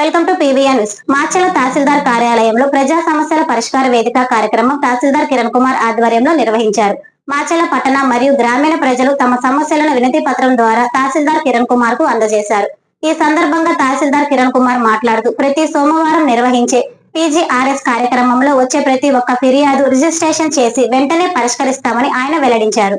Welcome to PVN news. Machala తహసీల్దార్ కార్యాలయంలో ప్రజా సమస్యల పరిష్కార వేదిక కార్యక్రమం తహసీల్దార్ కిరణ్ కుమార్ ఆధ్వర్యంలో నిర్వహించారు. మార్చల పట్టణ మరియు గ్రామీణ ప్రజలు తమ సమస్యలను వినతి పత్రం ద్వారా తహసీల్దార్ కిరణ్ కుమార్కు అందజేశారు. ఈ సందర్భంగా తహసీల్దార్ కిరణ్ కుమార్ మాట్లాడుతూ ప్రతి సోమవారం నిర్వహించే పీజీఆర్ఎస్ కార్యక్రమంలో వచ్చే ప్రతి ఒక్క ఫిర్యాదు రిజిస్ట్రేషన్ చేసి వెంటనే పరిష్కరిస్తామని ఆయన వెల్లడించారు.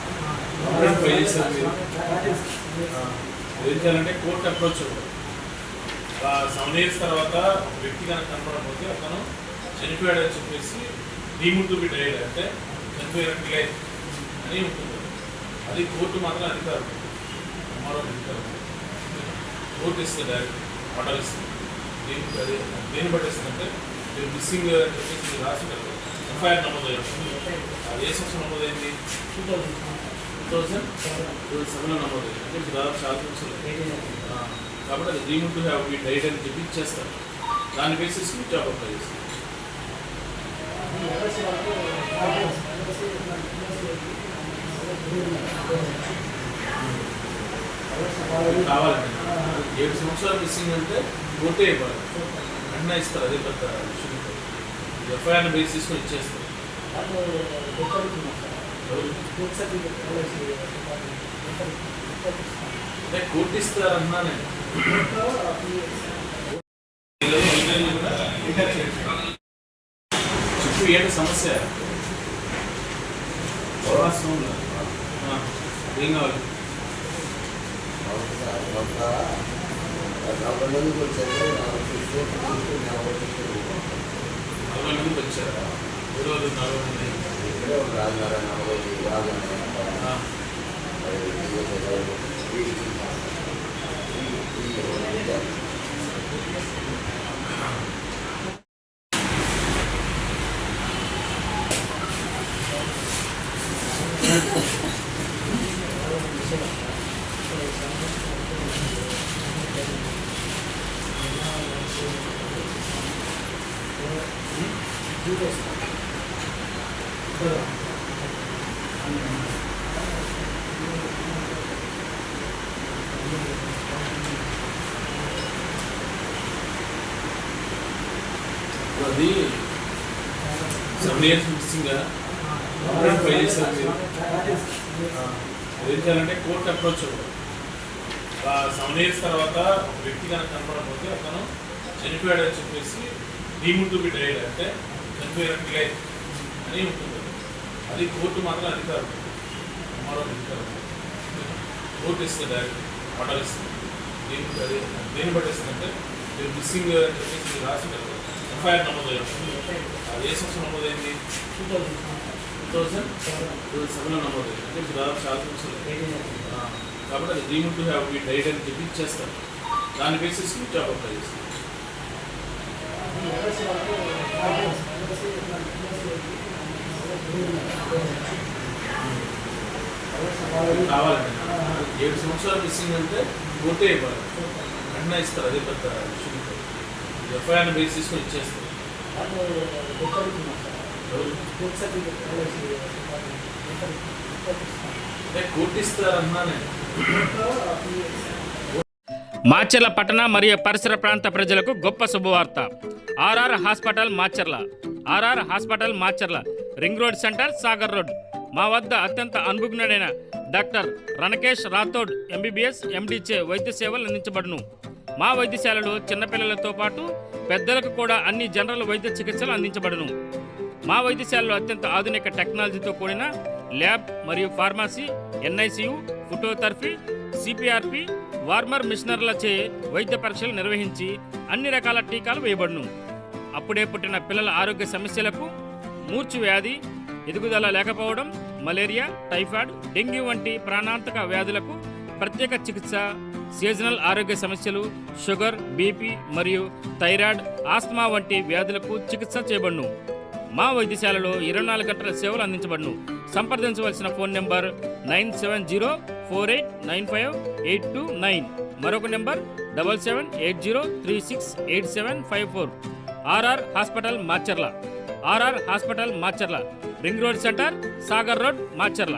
మిస్సింగ్ ఫైవ్ చేశారు మీరు? ఏం చేయాలంటే కోర్టు అప్రోచ్ సెవెన్ ఇయర్స్ తర్వాత వ్యక్తి కనుక కనపడకపోతే అతను చనిపోయాడు అని చెప్పేసి డీముడ్ బి డైడ్ అంటే చనిపోయినట్లే అని ఉంటుంది. అది కోర్టు మాత్రం అధికారం. మరో అధికారం. కోర్టు ఇస్తే డైరెక్ట్ ఆర్డర్ ఇస్తుంది. దేనికి అది దేన్ని పట్టిస్తుందంటే మీరు మిస్సింగ్ అని చెప్పేసి రాసి ఎఫ్ఐఆర్ నమోదయ్యింది అది ఏ సంవత్సరం నమోదైంది? టూ థౌసండ్ టూ సెవెన్లో నమోదైంది అంటే మీకు దాదాపు చాలా కాబట్టి అది deem to have be died అని చెప్పి ఇచ్చేస్తారు. దాని బేసిస్ జాబ్ అప్లై చేస్తారు. కావాలండి. ఏడు సంవత్సరాలు మిస్సింగ్ అంటే ఓటే ఇవ్వాలి వెంటనే ఇస్తారు. అదే పెద్ద ఎఫ్ఐఆర్ బేస్ తీసుకొని ఇచ్చేస్తారు కోర్టు ఇస్తారన్నా నేను. ఏంటి సమస్య. వాస్తవంలో. ఏం కావాలి? నలభై మందికి వచ్చారా? ఈరోజు నలభై మంది ఆ, అది Players missing కదా. ఫైల్ చేశారు మీరు. ఆ, ఏం చేయాలంటే కోర్ట్ అప్రోచ్ సెవెన్ ఇయర్స్ తర్వాత వ్యక్తి కనుక కనపడకపోతే అతను చనిపోయాడు అని చెప్పేసి డీముడ్ బి డైడ్ అంటే చనిపోయినట్టు లేదు అని ఉంటుంది. అది కోర్టు మాత్రం అధికారం. మరో అధికారం. కోర్టు ఇస్తుంది డైరెక్ట్ ఆర్డర్ ఇస్తుంది. దేనికి అది దేన్ని పట్టిస్తుందంటే మీరు మిస్సింగ్ అని చెప్పేసి మీరు రాసి ఎఫ్ఐఆర్ నమోదయ్యింది అది ఏ సంవత్సరం నమోదైంది? టూ థౌసండ్ టూ సెవెన్లో నమోదైంది. అంటే దాదాపు చాలా సంవత్సరాలు కాబట్టి అది deem to have be died అని చెప్పి ఇచ్చేస్తారు. దాని బేసిస్ జాబ్ అప్లై చేస్తారు. అది కావాలండి. ఏడు సంవత్సరాలు మిస్సింగ్ అంటే ఓటే ఇవ్వాలి వెంటనే ఇస్తారు. అదే పెద్ద ఎఫ్ఐఆర్ తీసుకొని ఇచ్చేస్తారు నేను మాచర్ల పట్టణ మరియు పరిసర ప్రాంత ప్రజలకు గొప్ప శుభవార్త. R R hospital Macherla. R R hospital Macherla. Ring road centre Sagar road. మా వద్ద అత్యంత అనుభవజ్ఞుడైన డాక్టర్ రణకేష్ రాథోడ్ ఎంబీబీఎస్ ఎండిచే వైద్య సేవలు అందించబడును. మా వైద్యశాలలో చిన్నపిల్లలతో పాటు పెద్దలకు కూడా అన్ని జనరల్ వైద్య చికిత్సలు అందించబడును. మా వైద్యశాలలో అత్యంత ఆధునిక టెక్నాలజీతో కూడిన ల్యాబ్ మరియు pharmacy NICU phototherapy CPRP warmer మిషనర్లచే వైద్య పరీక్షలు నిర్వహించి అన్ని రకాల టీకాలు వేయబడును. అప్పుడే పుట్టిన పిల్లల ఆరోగ్య సమస్యలకు మూర్ఛ వ్యాధి ఎదుగుదల లేకపోవడం మలేరియా టైఫాయిడ్ డెంగ్యూ వంటి ప్రాణాంతక వ్యాధులకు ప్రత్యేక చికిత్స సీజనల్ ఆరోగ్య సమస్యలు షుగర్ బీపీ మరియు థైరాయిడ్ ఆస్మా వంటి వ్యాధులకు చికిత్స చేయబడును. మా వైద్యశాలలో ఇరవై నాలుగు గంటల సేవలు అందించబడును. సంప్రదించవలసిన phone number nine seven zero four eight nine five eight two nine. మరొక number double seven eight zero three six eight seven five four. R R hospital Macherla R R hospital Macherla ring road centre Sagar road Macherla